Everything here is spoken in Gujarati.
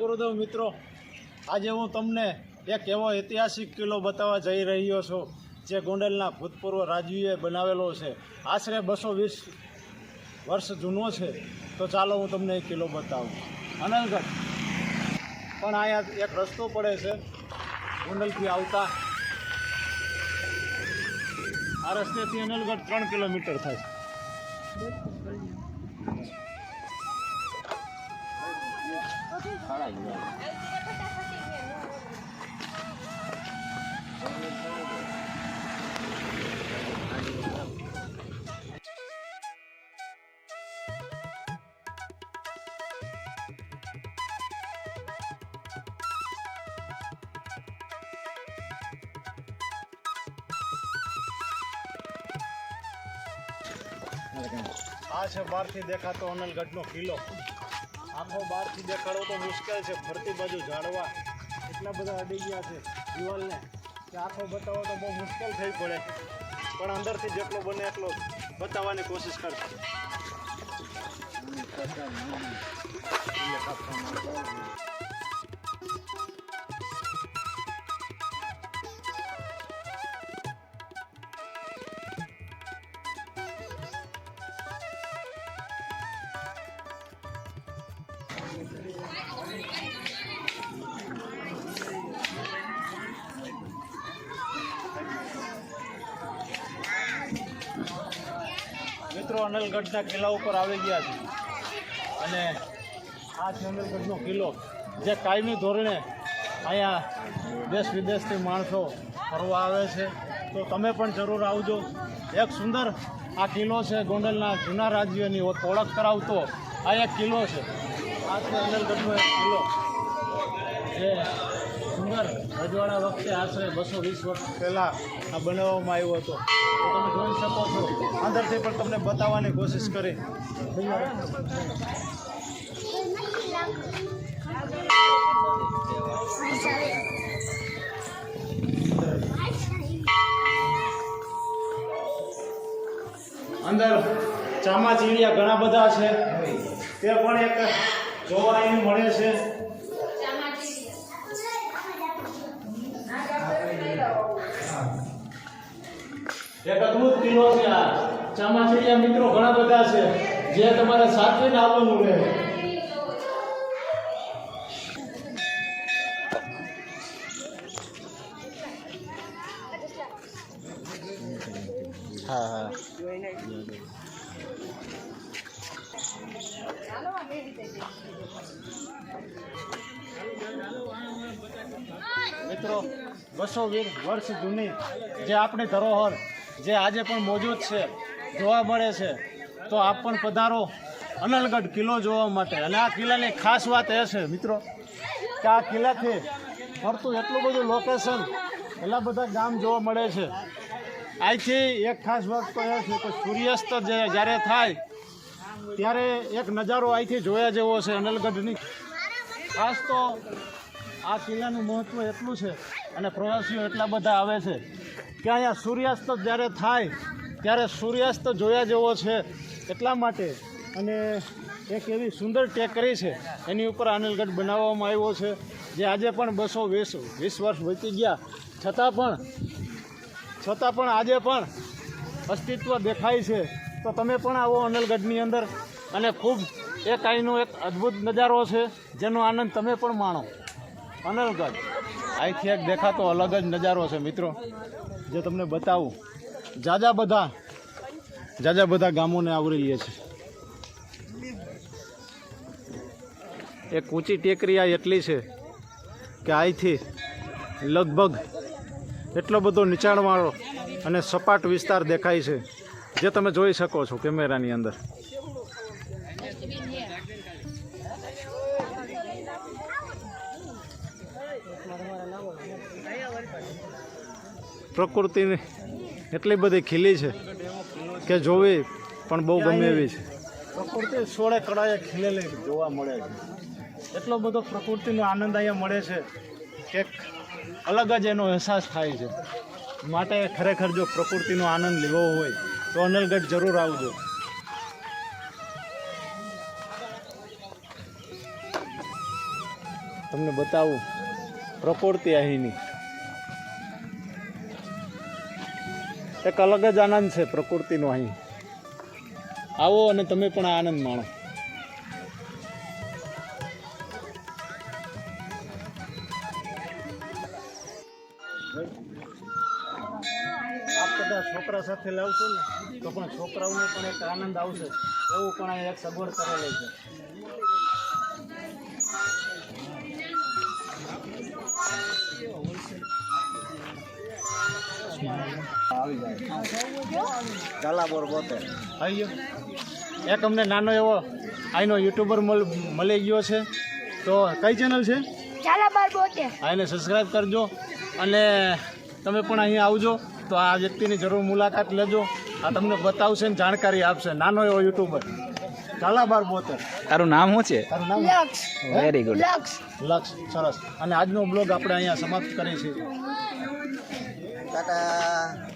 ગુરુદેવ મિત્રો, આજે હું તમને એક એવો ઐતિહાસિક કિલ્લો બતાવવા જઈ રહ્યો છું, જે ગોંડલના ભૂતપૂર્વ રાજવીએ બનાવેલો છે. આશરે બસો વીસ વર્ષ જૂનો છે, તો ચાલો હું તમને એ કિલ્લો બતાવું. અનલગઢ. પણ અહીંયા એક રસ્તો પડે છે, ગોંડલથી આવતા. આ રસ્તેથી અનલગઢ ત્રણ કિલોમીટર થાય. આ છે બહારથી દેખાતો અનલગઢનો કિલ્લો. આખો બહારથી દેખાડવો તો મુશ્કેલ છે. ફરતી બાજુ ઝાડવા એટલા બધા અડી ગયા છે દિવાલને કે આંખો બતાવવા તો બહુ મુશ્કેલ થઈ પડે. પણ અંદરથી જેટલો બને એટલો બતાવવાની કોશિશ કરશે. મિત્રો અનલગઢના કિલ્લા ઉપર આવી ગયા છે. અને આ છે અનલગઢનો કિલ્લો. જે કાયમી ધોરણે અહીંયા દેશ વિદેશથી માણસો ફરવા આવે છે. તો તમે પણ જરૂર આવજો. એક સુંદર આ કિલ્લો છે ગોંડલના જૂના રાજ્યની ઓળખ કરાવતો. આ એક કિલ્લો છે. આ છે અનલગઢનો એક કિલ્લો. જે રજવાડા વખતે આશરે બસો વીસ વર્ષ પહેલાં આ બનાવવામાં આવ્યો હતો. તમે જોઈ શકો છો. અંદરથી પણ તમને બતાવવાની કોશિશ કરી. અંદર ચામાચીડિયા ઘણા બધા છે. તે પણ એક જોવા મળે છે. એક અદ્ભુત કિલ્લો છે આ. ચામાચીડિયા મિત્રો ઘણા બધા છે. જે તમારે સાચવીને આવવાનું રહે. હા હા. મિત્રો, બસો વીસ વર્ષ જૂની જે આપણી ધરોહર જે આજે પણ મોજૂદ છે, જોવા મળે છે, તો આપ પણ પધારો અનલગઢ કિલ્લો જોવા માટે. અને આ કિલ્લાની ખાસ વાત એ છે, મિત્રો, કે આ કિલ્લાથી ફરતું એટલું બધું લોકેશન એટલા બધા ગામ જોવા મળે છે. અહીંથી એક ખાસ વાત તો એ છે કે સૂર્યાસ્ત જે જ્યારે થાય, ત્યારે એક નજારો અહીંથી જોયા જેવો છે અનલગઢની. ખાસ તો આ કિલ્લાનું મહત્ત્વ એટલું છે અને પ્રવાસીઓ એટલા બધા આવે છે. કે અહીંયા સૂર્યાસ્ત જ્યારે થાય, ત્યારે સૂર્યાસ્ત જોયા જેવો છે એટલા માટે. અને એક એવી સુંદર ટેકરી છે, એની ઉપર આનલગઢ બનાવવામાં આવ્યો છે, જે આજે પણ બસો વીસ વીસ વર્ષ વીતી ગયા. છતાં પણ છતાં પણ આજે પણ અસ્તિત્વ દેખાય છે. તો તમે પણ આવો અનલગઢની અંદર. અને ખૂબ એક આઈનો એક અદ્ભુત નજારો છે, જેનો આનંદ તમે પણ માણો. અનલગઢ અહીંથી એક દેખાતો અલગ જ નજારો છે, મિત્રો. જે તમને બતાવું, જાજા બધા જાજા બધા ગામોને આવરી લે છે. એક ઊંચી ટેકરી આ એટલી છે કે અહીંથી લગભગ એટલો બધો નીચાણવાળો અને સપાટ વિસ્તાર દેખાય છે, જે તમે જોઈ શકો છો કેમેરાની અંદર. પ્રકૃતિની એટલી બધી ખીલી છે કે જોવી પણ બહુ ગમે એવી છે. પ્રકૃતિ સોળે કળાએ ખીલેલી જોવા મળે છે. એટલો બધો પ્રકૃતિનો આનંદ અહીંયા મળે છે કે અલગ જ એનો અહેસાસ થાય છે. માટે ખરેખર જો પ્રકૃતિનો આનંદ લેવો હોય તો અનલગઢ જરૂર આવજો. તમને બતાવું પ્રકૃતિ અહીંની. એક અલગ જ આનંદ છે પ્રકૃતિનો અહીં. આવો અને તમે પણ આ આનંદ માણો. છોકરા સાથે લાવશો ને, તો પણ છોકરાઓને પણ એક આનંદ આવશે. એવું પણ એક સગવડ કરેલી છે. ગાલાબોર પોતે આવી ગયો એક અમને નાનો એવો આઈનો યુટ્યુબર મળ- મળી ગયો છે. તો કઈ ચેનલ છે? એને સબસ્ક્રાઈબ કરજો. અને તમે પણ અહીં આવજો. તો આ વ્યક્તિની જરૂર મુલાકાત લેજો. આ તમને બતાવશે ને જાણકારી આપશે. નાનો એવો યુટ્યુબર. ઝાલાબાર બોતર તારું નામ શું છે? તારું નામ? લક્ષ. વેરી ગુડ લક્ષ. લક્ષ. સરસ. અને આજનો બ્લોગ આપણે અહીંયા સમાપ્ત કરીએ છીએ. ટાટા.